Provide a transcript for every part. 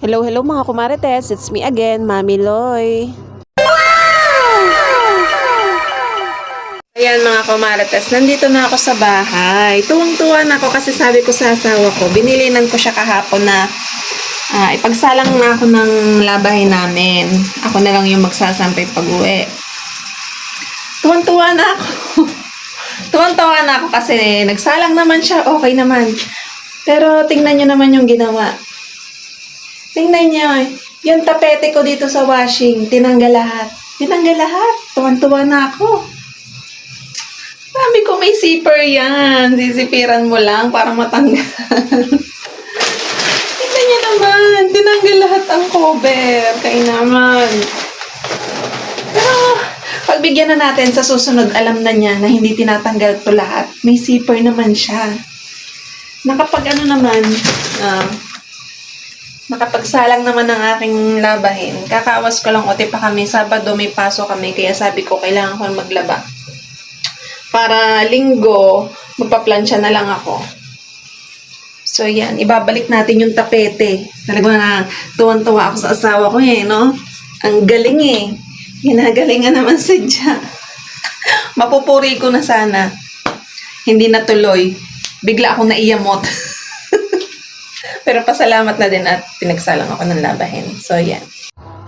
Hello, hello mga kumarites. It's me again, Mami Loy. Ayan mga kumarites, nandito na ako sa bahay. Tuwang-tuwa na ako kasi sabi ko sa asawa ko, binilinan ko siya kahapon na ah, ipagsalang na ako ng labahin namin. Ako na lang yung magsasampay pag uwi. Tuwang-tuwa na ako. Tuwang-tuwa na ako kasi nagsalang naman siya, okay naman. Pero tingnan nyo naman yung ginawa. Tingnan niyo, yung tapete ko dito sa washing, tinanggal lahat. Tinanggal lahat. Tuwan-tuwa na ako. Sabi ko, may zipper yan. Sisipiran mo lang para matanggal. Tingnan niyo naman. Tinanggal lahat ang cover. Kaya naman. Pero, pagbigyan na natin sa susunod, alam na niya na hindi tinatanggal to lahat. May zipper naman siya. Nakapag ano naman, ah, nakapagsalang naman ng aking labahin. Kakawas ko lang uti pa kami. Sabado may paso kami. Kaya sabi ko, kailangan ko maglaba. Para linggo, magpaplansya na lang ako. So, yan. Ibabalik natin yung tapete. Talaga na tuwan-tuwa ako sa asawa ko eh, no? Ang galing eh. Ginagalingan naman si Ja. Mapupuri ko na sana. Hindi natuloy. Bigla akong naiyamot. Pero pasalamat na din at pinagsalang ako ng labahin. So, yan.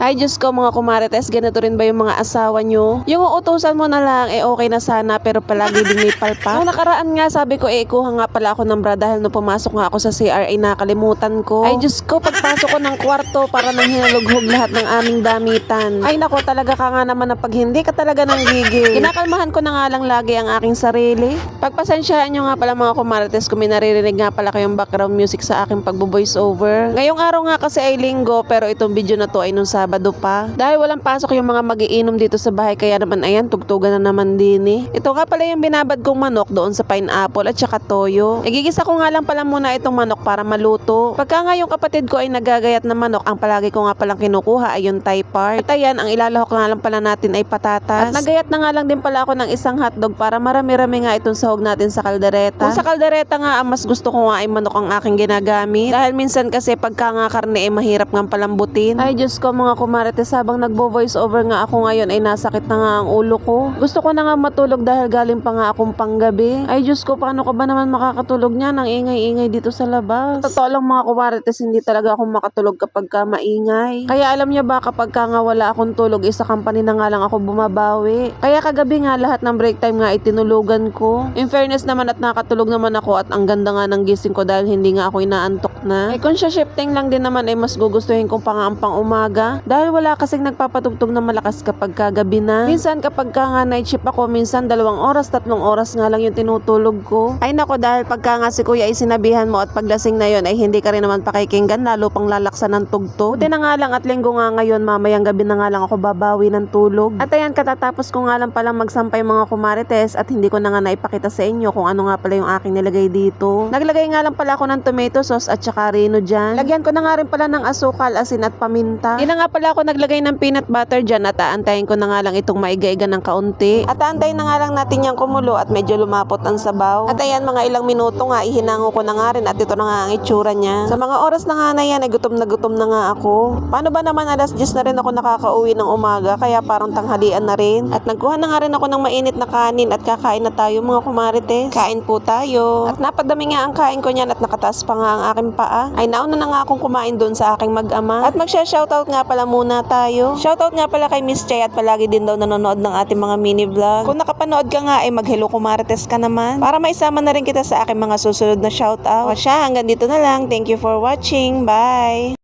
Ay, Diyos ko mga kumarites, ganito rin ba yung mga asawa nyo? Yung uutusan mo na lang, eh okay na sana, pero palagi din may palpa. Nung nakaraan nga, sabi ko, eh kuha nga pala ako ng bra dahil nung pumasok nga ako sa CR, ay nakalimutan ko. Ay, Diyos ko, pagpasok ko ng kwarto, para nang hinalughog lahat ng aming damitan. Ay, nako, talaga ka nga naman na pag hindi ka talaga nang gigil. Kinakalmahan ko na nga lang lagi ang aking sarili. Pagpasensyahan nyo nga pala mga kumarites, kung may naririnig nga pala kayong background music sa aking pagbo-voice over. Ngayong araw nga kasi ay linggo, pero itong video na to ay nung Sabado pa. Dahil walang pasok yung mga magiinom dito sa bahay, kaya naman ayan, tugtugan na naman din eh. Ito nga pala yung binabad kong manok doon sa pineapple at saka toyo. Igigisa ko nga lang pala muna itong manok para maluto. Pagka nga yung kapatid ko ay nagagayat ng manok, ang palagi ko nga palang kinukuha ay yung Thai part. At ayan, ang ilalahok nga lang pala natin ay patatas. At nagayat na nga lang din pala ako ng isang hotdog para marami-rami nga itong sahog natin sa kaldereta. Kung sa kaldereta nga, ang mas gusto ko nga ay manok ang aking ginagamit. Dahil minsan kasi pagka nga karne ay mahirap nga palambutin. Ay Diyos ko mga kumarites, habang nagbo-voice over nga ako ngayon ay nasakit na nga ang ulo ko. Gusto ko na nga matulog dahil galing pa nga akong panggabi. Ay Diyos ko, paano ka ba naman makakatulog niyan? Ang ingay-ingay dito sa labas. Totoo lang mga kumarites, hindi talaga ako makatulog kapag ka maingay. Kaya alam niya ba kapag ka nga wala akong tulog, isa company na nga lang ako bumabawi. Kaya kagabi nga lahat ng break time nga itinulugan ko. In fairness naman at nakatulog naman ako at ang ganda nga ng gising ko dahil hindi nga ako inaantok na. Eh kung siya shifting lang din naman ay mas gugustuhin kong pa pang umaga. Dahil wala kasing nagpapatugtog na malakas kapag kagabi na. Minsan kapag ka nga night shift ako, minsan dalawang oras, tatlong oras nga lang yung tinutulog ko. Ay nako dahil pagka nga si kuya ay sinabihan mo at paglasing na yon ay hindi ka rin naman pakikinggan lalo pang lalaksan ng tugtog. Buti na nga lang at linggo nga ngayon mamayang gabi na nga lang ako babawi ng tulog. At ayan katatapos ko nga lang palang magsampay mga kumarites at hindi ko na nga naipakita sa inyo kung ano nga pala yung aking nilagay dito. Naglagay nga lang pala ako ng tomato sauce at saka rino dyan. Lagyan ko na nga rin pala ng asukal, asin at paminta. Na nga pala ako naglagay ng peanut butter dyan at aantayin ko na nga lang itong maigaiga ng kaunti. At aantayin na nga lang natin yung kumulo at medyo lumapot ang sabaw. At ayan mga ilang minuto nga ihinango ko na nga rin at ito na nga ang itsura niya. Sa mga oras na nga na yan ay gutom na gutom na nga ako. Paano ba naman alas 10 na rin ako nakakauwi ng umaga kaya parang tanghalian na rin. At nagkuha na nga rin ako ng mainit na kanin at kakain na tayo mga kumarites. Kain po tayo. At napadami nga ang kain ko niyan at nakataas pa nga ang aking paa. Ay nauna na nga akong kumain doon sa aking mag-ama. At magsha-shoutout nga pala muna tayo. Shoutout nga pala kay Miss Chay at palagi din daw nanonood ng ating mga mini vlog. Kung nakapanood ka nga ay mag-hello kumarites ka naman. Para maisama na rin kita sa aking mga susunod na shoutout. O siya, hanggang dito na lang. Thank you for watching. Bye!